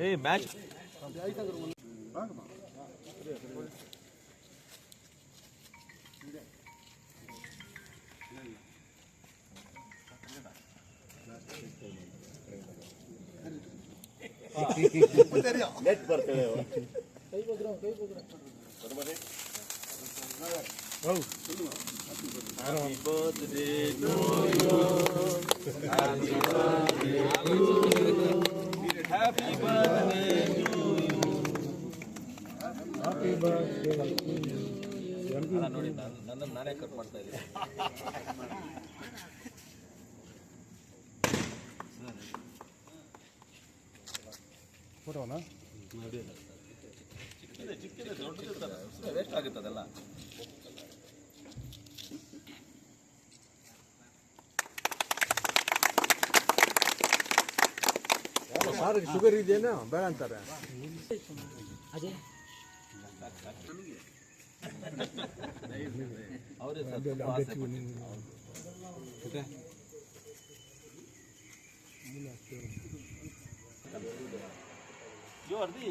ಏ match net ಬರ್ತದೆ ಓ hi to you happy ನಾನು ನೋಡಿ ನಾನು ನಾನೇ ಮಾಡ್ತಾ ಇದೀನಿ ಫೋಟೋನಾ ಮಾಡಿದ್ರೆ ಆಗುತ್ತೆ ಅದೆಲ್ಲ ಸಾರ್ ಶುಗರ್ ಇದೆಯೇನೋ, ಬೇಡ ಅಂತಾರೆ. ಯು ಆರ್ ದಿ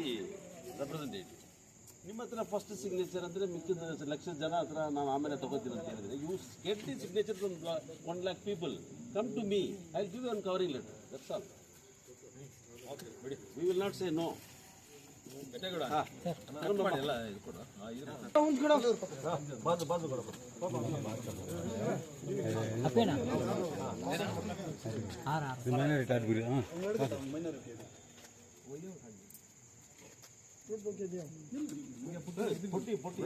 ರೆಪ್ರೆಸೆಂಟೇಟಿವ್ ನಿಮ್ಮ ಹತ್ರ ಫಸ್ಟ್ ಸಿಗ್ನೇಚರ್ ಅಂದರೆ ಮಿಕ್ಕಿದ ಲಕ್ಷ ಜನ ಹತ್ರ ನಾನು ಆಮೇಲೆ ತಗೋತೀನಿ ಅಂತ ಹೇಳಿದ್ರೆ you get the signature from one lakh people come to me I give one covering letter that's all we will not say no ಬಾಜು ಬಾಜು ಕೊಡಪ್ಪ ಪುಟ್ಟಿ ಪುಟ್ಟಿ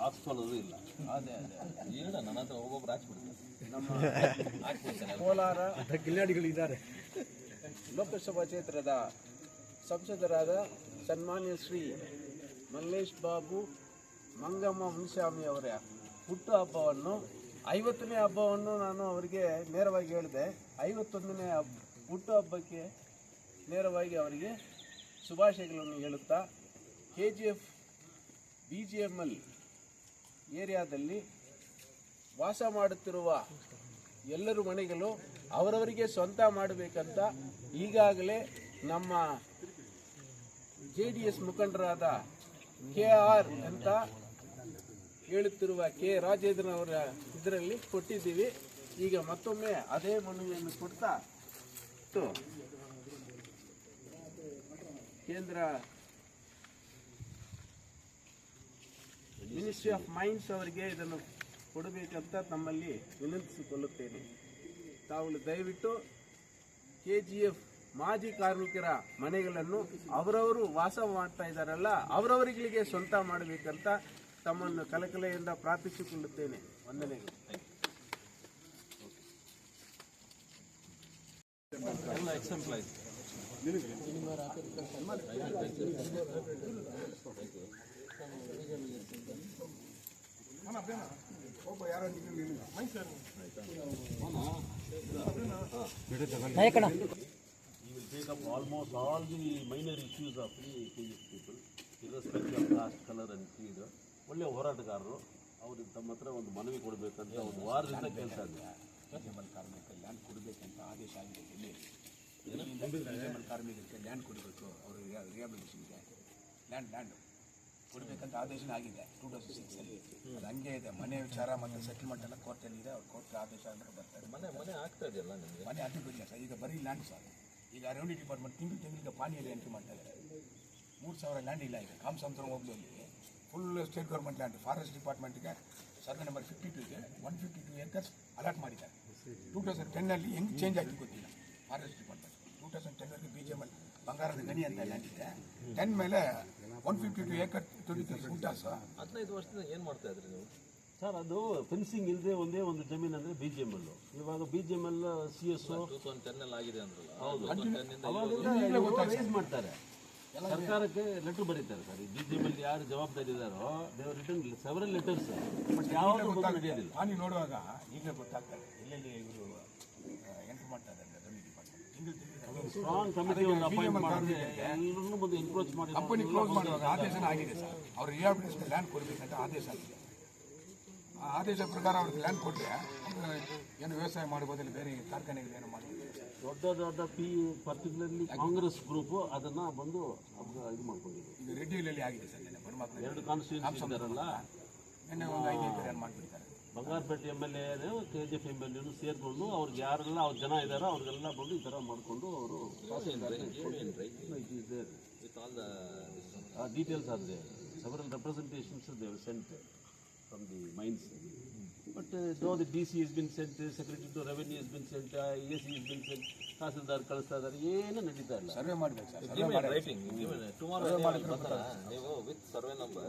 ಹಾಕ್ಸ್ಕೊಳ್ಳೋದು ಇಲ್ಲ. ಅದೇ ಅದೇ ಹೇಳ ನನ್ನ ಹತ್ರ ಒಬ್ಬೊಬ್ರು ಹಾಕ್ಬಿಡ್ತಾರೆ. ನಮ್ಮ ಕೋಲಾರ ಗಿಲ್ಲಾಡಿಗಳಿದ್ದಾರೆ ಲೋಕಸಭಾ ಕ್ಷೇತ್ರದ ಸಂಸದರಾದ ಸನ್ಮಾನ್ಯ ಶ್ರೀ ಮಲ್ಲೇಶ್ ಬಾಬು ಮಂಗಮ್ಮ ಮುನಿಸ್ವಾಮಿ ಅವರ ಹುಟ್ಟುಹಬ್ಬವನ್ನು ಐವತ್ತನೇ ಹಬ್ಬವನ್ನು ನಾನು ಅವರಿಗೆ ನೇರವಾಗಿ ಹೇಳಿದೆ. ಐವತ್ತೊಂದನೇ ಹಬ್ಬ ಹುಟ್ಟುಹಬ್ಬಕ್ಕೆ ನೇರವಾಗಿ ಅವರಿಗೆ ಶುಭಾಶಯಗಳನ್ನು ಹೇಳುತ್ತಾ K G F B G M L ಏರಿಯಾದಲ್ಲಿ ವಾಸ ಮಾಡುತ್ತಿರುವ ಎಲ್ಲರೂ ಮನೆಗಳು ಅವರವರಿಗೆ ಸ್ವಂತ ಮಾಡಬೇಕಂತ ಈಗಾಗಲೇ ನಮ್ಮ ಜೆ ಡಿ ಎಸ್ ಮುಖಂಡರಾದ ಕೆ ಆರ್ ಅಂತ ಹೇಳುತ್ತಿರುವ ಕೆ ರಾಜೇಂದ್ರನವರ ಇದರಲ್ಲಿ ಕೊಟ್ಟಿದ್ದೀವಿ. ಈಗ ಮತ್ತೊಮ್ಮೆ ಅದೇ ಮನವಿಯನ್ನು ಕೊಡ್ತಾ ಮತ್ತು ಕೇಂದ್ರ ಮಿನಿಸ್ಟ್ರಿ ಆಫ್ ಮೈನ್ಸ್ ಅವರಿಗೆ ಇದನ್ನು ಕೊಡಬೇಕಂತ ನಮ್ಮಲ್ಲಿ ವಿನಂತಿಸಿಕೊಳ್ಳುತ್ತೇನೆ. ತಾವು ದಯವಿಟ್ಟು ಕೆ ಜಿ ಎಫ್ ಮಾಜಿ ಕಾರ್ಮಿಕರ ಮನೆಗಳನ್ನು ಅವರವರು ವಾಸ ಮಾಡ್ತಾ ಇದ್ದಾರಲ್ಲ, ಅವರವರಿಗಳಿಗೆ ಸ್ವಂತ ಮಾಡಬೇಕಂತ ತಮ್ಮನ್ನು ಕಲಕಲೆಯಿಂದ ಪ್ರಾರ್ಥಿಸಿಕೊಳ್ಳುತ್ತೇನೆ. ವಂದನೆಗಳು. ಇಟ್ಸ್ ಅಂಪಲೈ ನಿನಗೆ ನಿಮ್ಮ almost all the minor issues of the people colour and ಹೀಡ್ ಒಳ್ಳೆ ಹೋರಾಟಗಾರರು. ಅವ್ರಿಗೆ ತಮ್ಮ ಹತ್ರ ಒಂದು ಮನವಿ ಕೊಡಬೇಕು ಒಂದು ವಾರ್ದಿಂದ ಕೆಲಸ ಇದೆ. ಕೆಮನ್ ಕಾರ್ಮಿಕ ಕಲ್ಯಾಣ ಕುಡಬೇಕು ಅಂತ ಆದೇಶ ಆಗಿದೆ ಇಲ್ಲಿ ಕಾರ್ಮಿಕರಿಗೆ ಲ್ಯಾಂಡ್ ಕೊಡಬೇಕು. ಅವರು ರಿಯಾಬಿಲಿಟೇಷನ್ಗೆ ಲ್ಯಾಂಡ್ ಲ್ಯಾಂಡ್ ಕೊಡಬೇಕಂತ ಆದೇಶನ ಆಗಿದೆ. ಟೂ ತೌಸಂಡ್ ಸಿಕ್ಸಲ್ಲಿ ಅದು ಹಂಗೆ ಇದೆ. ಮನೆ ವಿಚಾರ ಮತ್ತು ಸೆಟಲ್ಮೆಂಟ್ ಎಲ್ಲ ಕೋರ್ಟಲ್ಲಿ ಇದೆ. ಅವ್ರು ಕೋರ್ಟ್ ಆದೇಶ ಅಂದ್ರೆ ಬರ್ತಾರೆ. ಮನೆ ಮನೆ ಆಗ್ತಾ ಇದೆಯಲ್ಲ ನಿಮಗೆ? ಮನೆ ಬಿಡಿ ಸರ್. ಈಗ ಬರೀ ಲ್ಯಾಂಡ್ ಸರ್ ಈಗ ರೆವಿನ್ಯೂ ಡಿಪಾರ್ಟ್ಮೆಂಟ್ ತಿಂಗಳು ತಿಂಗಳಿಗೆ ಪಾನಿಯಲ್ಲಿ ಎಂಟ್ರಿ ಮಾಡ್ತಾ ಇದ್ದಾರೆ ಮೂರು ಸಾವಿರ ಲ್ಯಾಂಡ್ ಇಲ್ಲ ಈಗ. ಕಾಮಸಂತ್ರ ಹೋಗ್ಲಲ್ಲಿ full state government land forest ಡಿಪಾರ್ಟ್ಮೆಂಟ್ಗೆ survey number fifty ಟೂಗೆ one fifty two acres allot ಮಾಡಿದ್ದಾರೆ. ಟೂ ತೌಸಂಡ್ ಟೆನ್ನಲ್ಲಿ ಹೆಂಗೆ ಚೇಂಜ್ ಆಗಿ ಗೊತ್ತಿಲ್ಲ. ಫಾರೆಸ್ಟ್ ಡಿಪಾರ್ಟ್ಮೆಂಟ್ ಟೂ ತೌಸಂಡ್ ಟೆನ್ನಲ್ಲಿ ಬಿ ಜೆ ಎಂ ಬಂಗಾರದ ಗಣಿ ಅಂತ ಲ್ಯಾಂಡ್ ಇದೆ ಟೆನ್ ಮೇಲೆ one fifty two acre twenty three ಹದಿನೈದು ವರ್ಷದಿಂದ ಏನು ಮಾಡ್ತಾ ಇದ್ರಿ ನೀವು? ಸರ್ ಅದು ಫೆನ್ಸಿಂಗ್ ಇಲ್ಲದೆ ಒಂದೇ ಒಂದು ಜಮೀನು ಅಂದ್ರೆ ಬಿ ಜಿ ಎಂ ಎಲ್ ಇವಾಗ B G M L C S ಹೌದು. ಅವಾಗಿಂದ ರೈಸ್ ಮಾಡ್ತಾರೆ. ಸರ್ಕಾರಕ್ಕೆ ಲೆಟರ್ ಬರೀತಾರೆ ಸರ್. ಈ ಎಂ ಎಲ್ ಯಾರು ಜವಾಬ್ದಾರಿ ಇದ್ದಾರೋ they've return several letters but ಬಂದು ನಡೆಯೋದಿಲ್ಲ. ಪಾನಿ ನೋಡುವಾಗ ಈಗಲೇ ಗೊತ್ತಾಗ್ತದೆ ಎಲ್ಲೆಲ್ಲಿ ಇವರು ಎಂಟ್ರ್ ಮಾಡ್ತಾರೆ ಅಂತ ಡಿಪಾರ್ಟ್ಮೆಂಟ್ ತಿಂಗಳು ತಿಂಗಳು ಸ್ಟ್ರಾಂಗ್ ಕಮಿಟಿ ಒಂದು ಅಪಾಯಿಂಟ್ ಮಾಡಿದ್ರೆ. ಎಲ್ಲರನ್ನೂ ಬಂದು ಎನ್ಕ್ರೋಚ್ ಮಾಡಿ ಕಂಪನಿ ಕ್ಲೋಸ್ ಮಾಡುವಾಗ ಆದೇಶನ ಆಗಿದೆ ಸರ್. ಅವ್ರು ರಿಹಾಬಿಲಿಟೇಷನ್ ಲ್ಯಾಂಡ್ ಕೊಡಬೇಕಂತ ಆದೇಶ ಆಗಿದೆ. ಆ ಆದೇಶ ಪ್ರಕಾರ ಅವ್ರಿಗೆ ಲ್ಯಾಂಡ್ ಕೊಟ್ಟರೆ ಏನು ವ್ಯವಸಾಯ ಮಾಡ್ಬೋದಿಲ್ಲ ಬೇರೆ ಕಾರ್ಖಾನೆಗಳು ಏನು ಮಾಡ್ಬೋದು ದೊಡ್ಡ ದೊಡ್ಡ ಪಿ ಪರ್ಟಿಕ್ಯುಲರ್ಲಿ ಕಾಂಗ್ರೆಸ್ ಗ್ರೂಪ್ ಅದನ್ನ ಬಂದು ಇದು ಮಾಡ್ಕೊಂಡಿದೆ. ಈಗ ರೆಡ್ಡಿಯಲ್ಲಿ ಆಗಿದೆ ಸರ್ ನಿನ್ನೆ ಬರಮಾತ್ರೆ ಎರಡು ಕಾನ್ಸ್ಟಿಟ್ಯೂನ್ಸಿ ಇದ್ದಾರಲ್ಲ. ನಿನ್ನೆ ಒಂದು ಐದು ಎಕರೆ ಮಾಡಿಬಿಡ್ತಾರೆ. Bangarpet M L A K G F M L ಎನು ಸೇರಿಕೊಂಡು ಅವ್ರಿಗೆ ಯಾರೆಲ್ಲ ಅವ್ರ ಜನ ಇದ್ದಾರೋ ಅವ್ರಿಗೆಲ್ಲ ಬಂದು ಈ ಥರ ಮಾಡಿಕೊಂಡು ಅವರು details are there several representations they've sent from the mines but no the D C is been sent secretary to revenue is been sent A C is been sent tahsildar ಕಳಿಸ್ತಾ ಇದ್ದಾರೆ ಏನು ನಡೀತಾ ಇಲ್ಲ. ಸರ್ವೆ ಮಾಡಬೇಕು tomorrow ನೀವು with survey number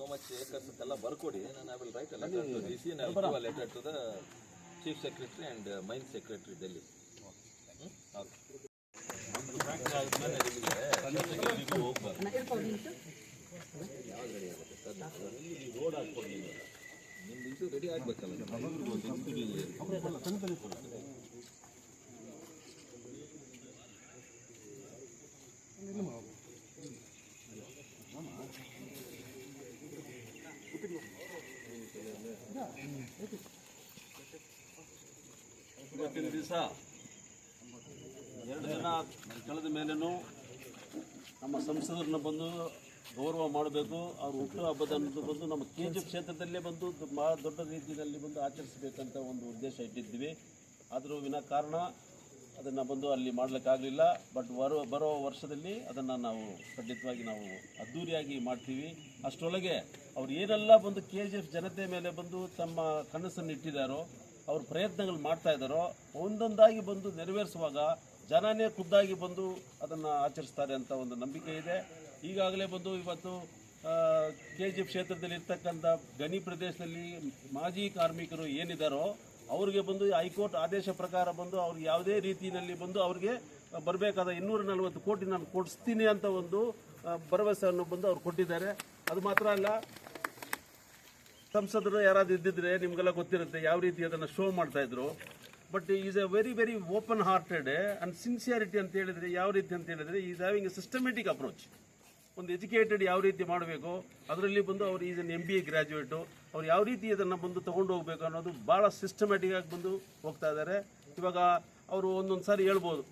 so much acres ಅಂತೆಲ್ಲ ಬರ್ಕೊಡಿ. ನಾನು I will write letter D C letter to the chief secretary and mine secretary Delhi road ನಿಮ್ದು ಇದು ರೆಡಿ ಆಗ್ಬೇಕಲ್ಲ? ಇವತ್ತಿನ ದಿವಸ ಎರಡು ದಿನ ಕಳೆದ ಮೇಲೂ ನಮ್ಮ ಸಂಸದರನ್ನ ಬಂದು ಗೌರವ ಮಾಡಬೇಕು. ಅವ್ರ ಹುಟ್ಟು ಹಬ್ಬದ ಬಂದು ನಮ್ಮ ಕೆ ಜಿ ಕ್ಷೇತ್ರದಲ್ಲೇ ಬಂದು ಭಾಳ ದೊಡ್ಡ ರೀತಿಯಲ್ಲಿ ಬಂದು ಆಚರಿಸಬೇಕಂತ ಒಂದು ಉದ್ದೇಶ ಇಟ್ಟಿದ್ದೀವಿ. ಆದರೂ ವಿನಾಕಾರಣ ಅದನ್ನು ಬಂದು ಅಲ್ಲಿ ಮಾಡಲಿಕ್ಕಾಗಲಿಲ್ಲ. ಬಟ್ ಬರೋ ಬರೋ ವರ್ಷದಲ್ಲಿ ಅದನ್ನು ನಾವು ಖಂಡಿತವಾಗಿ ನಾವು ಅದ್ದೂರಿಯಾಗಿ ಮಾಡ್ತೀವಿ. ಅಷ್ಟರೊಳಗೆ ಅವ್ರು ಏನೆಲ್ಲ ಬಂದು ಕೆ ಜಿ ಎಫ್ ಜನತೆ ಮೇಲೆ ಬಂದು ತಮ್ಮ ಕನಸನ್ನು ಇಟ್ಟಿದ್ದಾರೋ ಅವ್ರ ಪ್ರಯತ್ನಗಳು ಮಾಡ್ತಾ ಇದ್ದಾರೋ, ಒಂದೊಂದಾಗಿ ಬಂದು ನೆರವೇರಿಸುವಾಗ ಜನನೇ ಖುದ್ದಾಗಿ ಬಂದು ಅದನ್ನು ಆಚರಿಸ್ತಾರೆ ಅಂತ ಒಂದು ನಂಬಿಕೆ ಇದೆ. ಈಗಾಗಲೇ ಬಂದು ಇವತ್ತು ಕೆ ಜಿ ಕ್ಷೇತ್ರದಲ್ಲಿ ಇರ್ತಕ್ಕಂಥ ಗಣಿ ಪ್ರದೇಶದಲ್ಲಿ ಮಾಜಿ ಕಾರ್ಮಿಕರು ಏನಿದ್ದಾರೋ ಅವ್ರಿಗೆ ಬಂದು ಹೈಕೋರ್ಟ್ ಆದೇಶ ಪ್ರಕಾರ ಬಂದು ಅವ್ರಿಗೆ ಯಾವುದೇ ರೀತಿಯಲ್ಲಿ ಬಂದು ಅವ್ರಿಗೆ ಬರಬೇಕಾದ ಇನ್ನೂರ ನಲವತ್ತು ಕೋಟಿ ನಾನು ಕೊಡಿಸ್ತೀನಿ ಅಂತ ಒಂದು ಭರವಸೆಯನ್ನು ಬಂದು ಅವ್ರು ಕೊಟ್ಟಿದ್ದಾರೆ. ಅದು ಮಾತ್ರ ಅಲ್ಲ ಸಂಸದರು ಯಾರಾದ್ರು ಇದ್ದಿದ್ರೆ ನಿಮ್ಗೆಲ್ಲ ಗೊತ್ತಿರುತ್ತೆ ಯಾವ ರೀತಿ ಅದನ್ನು ಶೋ ಮಾಡ್ತಾ ಇದ್ರು. But is a very very open hearted and sincerity ಅಂತ ಹೇಳಿದ್ರೆ ಯಾವ ರೀತಿ ಅಂತ ಹೇಳಿದ್ರೆ is having a systematic approach ಒಂದು ಎಜುಕೇಟೆಡ್ ಯಾವ ರೀತಿ ಮಾಡಬೇಕು, ಅದರಲ್ಲಿ ಬಂದು ಅವ್ರು is an M B A graduate ಅವ್ರು ಯಾವ ರೀತಿ ಇದನ್ನು ಬಂದು ತೊಗೊಂಡು ಹೋಗ್ಬೇಕು ಅನ್ನೋದು ಭಾಳ ಸಿಸ್ಟಮ್ಯಾಟಿಕ್ ಆಗಿ ಬಂದು ಹೋಗ್ತಾ ಇದ್ದಾರೆ ಇವಾಗ ಅವರು ಒಂದೊಂದು ಸಾರಿ ಹೇಳ್ಬೋದು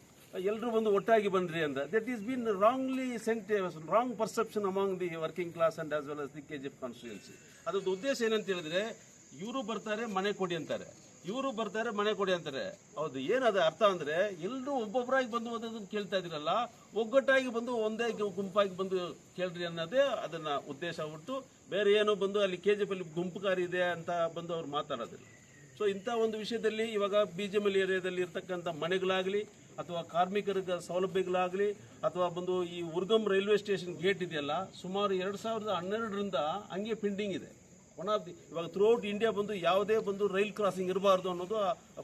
ಎಲ್ಲರೂ ಬಂದು ಒಟ್ಟಾಗಿ ಬಂದ್ರಿ ಅಂತ. That is been wrongly sent wrong perception among the working class and as well as the K G F constituency ಅದ್ರದ್ದು ಉದ್ದೇಶ ಏನಂತ ಹೇಳಿದ್ರೆ, ಇವರು ಬರ್ತಾರೆ, ಮನೆ ಕೊಡಿ ಅಂತಾರೆ. ಇವರು ಬರ್ತಾರೆ, ಮನೆ ಕೊಡಿ ಅಂತಾರೆ. ಹೌದು, ಏನದ ಅರ್ಥ ಅಂದ್ರೆ ಎಲ್ಲರೂ ಒಬ್ಬೊಬ್ಬರಾಗಿ ಬಂದು ಅದನ್ನು ಕೇಳ್ತಾ ಇದ್ರಲ್ಲ ಒಗ್ಗಟ್ಟಾಗಿ ಬಂದು ಒಂದೇ ಗುಂಪಾಗಿ ಬಂದು ಕೇಳ್ರಿ ಅನ್ನೋದೇ ಅದನ್ನ ಉದ್ದೇಶ ಬಿಟ್ಟು ಬೇರೆ ಏನೋ ಬಂದು ಅಲ್ಲಿ ಕೆ ಜಿ ಅಲ್ಲಿ ಗುಂಪುಗಾರಿ ಇದೆ ಅಂತ ಬಂದು ಅವ್ರು ಮಾತಾಡೋದಿಲ್ಲ. ಸೊ ಇಂಥ ಒಂದು ವಿಷಯದಲ್ಲಿ ಇವಾಗ ಬಿ ಜೆ ಎಲ್ ಏರಿಯಾದಲ್ಲಿ ಇರ್ತಕ್ಕಂಥ ಮನೆಗಳಾಗಲಿ ಅಥವಾ ಕಾರ್ಮಿಕರ ಸೌಲಭ್ಯಗಳಾಗಲಿ ಅಥವಾ ಬಂದು ಈ ಉರ್ಗಮ್ ರೈಲ್ವೆ ಸ್ಟೇಷನ್ ಗೇಟ್ ಇದೆಯಲ್ಲ, ಸುಮಾರು ಎರಡು ಸಾವಿರದ ಹನ್ನೆರಡರಿಂದ ಹಂಗೆ ಪೆಂಡಿಂಗ್ ಇದೆ. ಒನ್ ಆಫ್ ದಿ ಇವಾಗ ಥ್ರೂಔಟ್ ಇಂಡಿಯಾ ಬಂದು ಯಾವುದೇ ಬಂದು ರೈಲ್ ಕ್ರಾಸಿಂಗ್ ಇರಬಾರ್ದು ಅನ್ನೋದು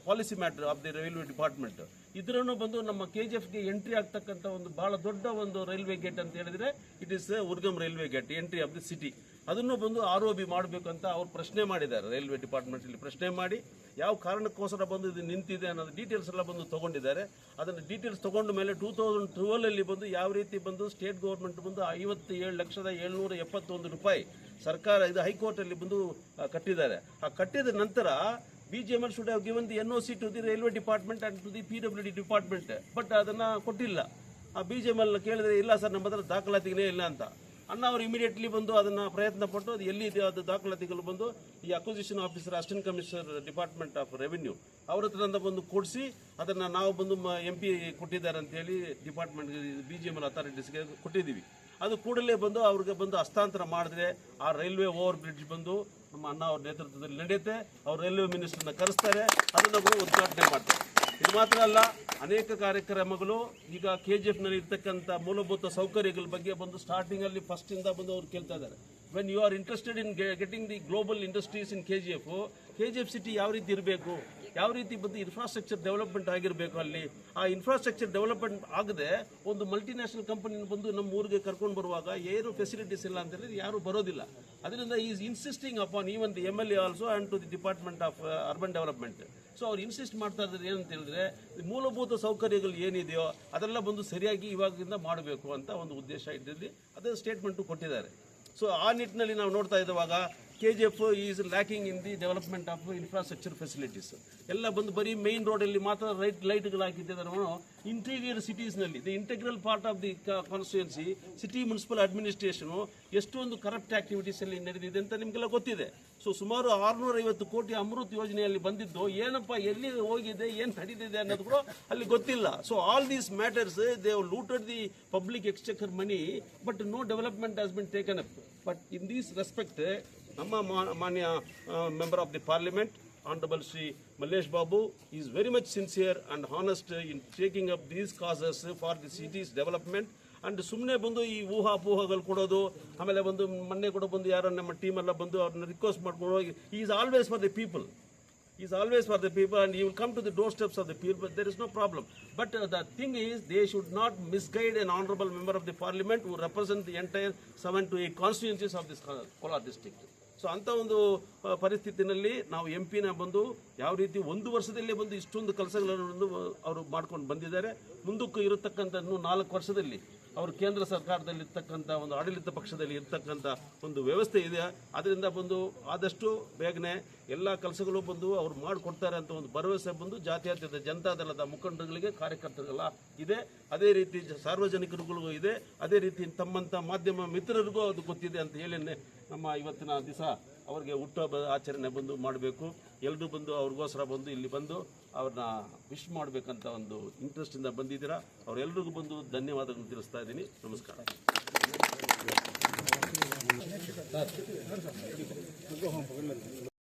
policy matter of the railway department ಇದರನ್ನು ಬಂದು ನಮ್ಮ ಕೆ ಜಿ ಎಫ್ಗೆ ಎಂಟ್ರಿ ಆಗ್ತಕ್ಕಂಥ ಒಂದು ಭಾಳ ದೊಡ್ಡ ಒಂದು ರೈಲ್ವೆ ಗೇಟ್ ಅಂತ ಹೇಳಿದರೆ it is Urgam railway gate entry of the city ಅದನ್ನು ಬಂದು ಆರ್ ಒ ಬಿ ಮಾಡಬೇಕು ಅಂತ ಅವ್ರು ಪ್ರಶ್ನೆ ಮಾಡಿದ್ದಾರೆ, ರೈಲ್ವೆ ಡಿಪಾರ್ಟ್ಮೆಂಟಲ್ಲಿ ಪ್ರಶ್ನೆ ಮಾಡಿ. ಯಾವ ಕಾರಣಕ್ಕೋಸ್ಕರ ಬಂದು ಇದು ನಿಂತಿದೆ ಅನ್ನೋದು ಡೀಟೇಲ್ಸ್ ಎಲ್ಲ ಬಂದು ತಗೊಂಡಿದ್ದಾರೆ. ಅದನ್ನು ಡೀಟೇಲ್ಸ್ ತಗೊಂಡ ಮೇಲೆ ಟೂ ತೌಸಂಡ್ ಟ್ವೆಲ್ ಅಲ್ಲಿ ಬಂದು ಯಾವ ರೀತಿ ಬಂದು ಸ್ಟೇಟ್ ಗೌರ್ಮೆಂಟ್ ಬಂದು ಐವತ್ತೇಳು ಲಕ್ಷದ ಏಳ್ನೂರ ಎಪ್ಪತ್ತೊಂದು ರೂಪಾಯಿ ಸರ್ಕಾರ ಇದು ಹೈಕೋರ್ಟಲ್ಲಿ ಬಂದು ಕಟ್ಟಿದ್ದಾರೆ. ಆ, ಕಟ್ಟಿದ ನಂತರ B G M L should have given the N O C to the railway department and to the P W D department but ಅದನ್ನು ಕೊಟ್ಟಿಲ್ಲ. ಆ ಬಿ ಜಿ ಎಂ ಎಲ್ ಕೇಳಿದ್ರೆ ಇಲ್ಲ ಸರ್, ನಮ್ಮ ಹತ್ರ ದಾಖಲಾತಿಗೇ ಇಲ್ಲ ಅಂತ. ಅಣ್ಣ ಅವರು ಇಮಿಡಿಯೇಟ್ಲಿ ಬಂದು ಅದನ್ನು ಪ್ರಯತ್ನ ಪಟ್ಟು ಅದು ಎಲ್ಲಿದೆ ಅದು ದಾಖಲಾತಿಗಳು ಬಂದು ಈ acquisition officer assistant commissioner department of revenue ಅವ್ರ ಹತ್ರ ಬಂದು ಕೊಡಿಸಿ ಅದನ್ನು ನಾವು ಬಂದು ಎಂ ಪಿ ಕೊಟ್ಟಿದ್ದಾರೆ ಅಂತೇಳಿ department B G M L ಅಥಾರಿಟೀಸ್ಗೆ ಕೊಟ್ಟಿದ್ದೀವಿ. ಅದು ಕೂಡಲೇ ಬಂದು ಅವ್ರಿಗೆ ಬಂದು ಹಸ್ತಾಂತರ ಮಾಡಿದ್ರೆ ಆ ರೈಲ್ವೆ ಓವರ್ ಬ್ರಿಡ್ಜ್ ಬಂದು ನಮ್ಮ ಅಣ್ಣ ಅವ್ರ ನೇತೃತ್ವದಲ್ಲಿ ನಡೆಯುತ್ತೆ. ಅವ್ರು ರೈಲ್ವೆ ಮಿನಿಸ್ಟರ್ನ ಕರೆಸ್ತಾರೆ. ಅದನ್ನು ಉದ್ಘಾಟನೆ ಮಾಡ್ತಾರೆ ಇದು ಮಾತ್ರ ಅಲ್ಲ, ಅನೇಕ ಕಾರ್ಯಕ್ರಮಗಳು ಈಗ ಕೆ ಜಿ ಎಫ್ನಲ್ಲಿ ಇರ್ತಕ್ಕಂಥ ಮೂಲಭೂತ ಸೌಕರ್ಯಗಳ ಬಗ್ಗೆ ಬಂದು ಸ್ಟಾರ್ಟಿಂಗಲ್ಲಿ ಫಸ್ಟಿಂದ ಬಂದು ಅವ್ರು ಕೇಳ್ತಾ ಇದ್ದಾರೆ. When you are interested in getting the global industries in K G F K G F city ಯಾವ ರೀತಿ ಇರಬೇಕು, ಯಾವ ರೀತಿ ಬಂದು ಇನ್ಫ್ರಾಸ್ಟ್ರಕ್ಚರ್ ಡೆವಲಪ್ಮೆಂಟ್ ಆಗಿರಬೇಕು ಅಲ್ಲಿ, ಆ ಇನ್ಫ್ರಾಸ್ಟ್ರಕ್ಚರ್ ಡೆವಲಪ್ಮೆಂಟ್ ಆಗದೆ ಒಂದು ಮಲ್ಟಿನ್ಯಾಷನಲ್ ಕಂಪನಿ ಬಂದು ನಮ್ಮ ಊರಿಗೆ ಕರ್ಕೊಂಡು ಬರುವಾಗ ಏನು ಫೆಸಿಲಿಟೀಸ್ ಇಲ್ಲ ಅಂತ ಹೇಳಿದ್ರೆ ಯಾರು ಬರೋದಿಲ್ಲ. ಅದರಿಂದ is insisting upon even the M L A also and to the department of urban development so ಅವ್ರು ಇನ್ಸಿಸ್ಟ್ ಮಾಡ್ತಾ ಇದ್ದಾರೆ ಏನಂತ ಹೇಳಿದ್ರೆ, ಮೂಲಭೂತ ಸೌಕರ್ಯಗಳು ಏನಿದೆಯೋ ಅದೆಲ್ಲ ಬಂದು ಸರಿಯಾಗಿ ಇವಾಗಿಂದ ಮಾಡಬೇಕು ಅಂತ ಒಂದು ಉದ್ದೇಶ ಇದ್ದಲ್ಲಿ ಅದೇ ಸ್ಟೇಟ್ಮೆಂಟು ಕೊಟ್ಟಿದ್ದಾರೆ. ಸೊ ಆ ನಿಟ್ಟಿನಲ್ಲಿ ನಾವು ನೋಡ್ತಾ ಇದ್ದಾಗ K G F is lacking in the development of infrastructure facilities ಎಲ್ಲ ಬಂದು ಬರೀ ಮೈನ್ ರೋಡಲ್ಲಿ ಮಾತ್ರ ರೈಟ್ ಲೈಟ್ಗಳು ಹಾಕಿದ್ದಾರೆ interior ಸಿಟೀಸ್ನಲ್ಲಿ the integral part of the constituency city municipal administration ಎಷ್ಟೊಂದು ಕರಪ್ಟ್ ಆಕ್ಟಿವಿಟೀಸ್ ಅಲ್ಲಿ ನಡೆದಿದೆ ಅಂತ ನಿಮಗೆಲ್ಲ ಗೊತ್ತಿದೆ. ಸೊ ಸುಮಾರು ಆರುನೂರ ಐವತ್ತು ಕೋಟಿ ಅಮೃತ್ ಯೋಜನೆಯಲ್ಲಿ ಬಂದಿದ್ದು, ಏನಪ್ಪ, ಎಲ್ಲಿ ಹೋಗಿದೆ, ಏನು ನಡೀತಿದೆ ಅನ್ನೋದು ಕೂಡ ಅಲ್ಲಿ ಗೊತ್ತಿಲ್ಲ. So all these matters they looted the public exchequer money but no development has been taken up but in these respect ನಮ್ಮ ಮಾನ್ಯ member of the parliament Honorable Sri Malesh Babu is very much sincere and honest in taking up these causes for the city's development. And ಸುಮ್ಮನೆ ಬಂದು ಈ ಊಹಾಪೋಹಗಳು ಕೊಡೋದು, ಆಮೇಲೆ ಬಂದು ಮೊನ್ನೆ ಕೂಡ ಬಂದು ಯಾರೋ ನಮ್ಮ ಟೀಮ್ ಎಲ್ಲ ಬಂದು ಅವ್ರನ್ನ ರಿಕ್ವೆಸ್ಟ್ ಮಾಡ್ಕೊಂಡು ಹೋಗಿ is always for the people is always for the people and you will come to the doorsteps of the people there is no problem but the thing is they should not misguide an honourable member of the parliament who represent the entire seven to eight constituencies of this Kolar district so ಅಂಥ ಒಂದು ಪರಿಸ್ಥಿತಿನಲ್ಲಿ ನಾವು M ಪಿನ ಬಂದು ಯಾವ ರೀತಿ ಒಂದು ವರ್ಷದಲ್ಲೇ ಬಂದು ಇಷ್ಟೊಂದು ಕೆಲಸಗಳನ್ನು ಅವರು ಮಾಡ್ಕೊಂಡು ಬಂದಿದ್ದಾರೆ. ಮುಂದಕ್ಕೂ ಇರತಕ್ಕಂಥ ನಾಲ್ಕು ವರ್ಷದಲ್ಲಿ. ಅವರು ಕೇಂದ್ರ ಸರ್ಕಾರದಲ್ಲಿರ್ತಕ್ಕಂಥ ಒಂದು ಆಡಳಿತ ಪಕ್ಷದಲ್ಲಿ ಇರ್ತಕ್ಕಂಥ ಒಂದು ವ್ಯವಸ್ಥೆ ಇದೆ. ಅದರಿಂದ ಬಂದು ಆದಷ್ಟು ಬೇಗನೆ ಎಲ್ಲ ಕೆಲಸಗಳು ಬಂದು ಅವ್ರು ಮಾಡಿಕೊಡ್ತಾರೆ ಅಂತ ಒಂದು ಭರವಸೆ ಬಂದು ಜಾತ್ಯಾತೀತ ಜನತಾದಳದ ಮುಖಂಡರುಗಳಿಗೆ, ಕಾರ್ಯಕರ್ತರಿಗೆಲ್ಲ ಇದೆ. ಅದೇ ರೀತಿ ಸಾರ್ವಜನಿಕರುಗಳಿಗೂ ಸಾರ್ವಜನಿಕರಿಗೂ ಇದೆ. ಅದೇ ರೀತಿ ತಮ್ಮಂಥ ಮಾಧ್ಯಮ ಮಿತ್ರರಿಗೂ ಅದು ಗೊತ್ತಿದೆ ಅಂತ ಹೇಳಿ ನಮ್ಮ ಇವತ್ತಿನ ದಿವಸ ಅವರಿಗೆ ಹುಟ್ಟುಹಬ್ಬ ಆಚರಣೆ ಬಂದು ಮಾಡಬೇಕು. ಎಲ್ಲರೂ ಬಂದು ಅವ್ರಿಗೋಸ್ಕರ ಬಂದು ಇಲ್ಲಿ ಬಂದು ಅವ್ರನ್ನ ವಿಶ್ ಮಾಡಬೇಕಂತ ಒಂದು ಇಂಟ್ರೆಸ್ಟಿಂದ ಬಂದಿದ್ದೀರಾ? ಅವರೆಲ್ಲರಿಗೂ ಬಂದು ಧನ್ಯವಾದಗಳನ್ನು ತಿಳಿಸ್ತಾ ಇದ್ದೀನಿ. ನಮಸ್ಕಾರ.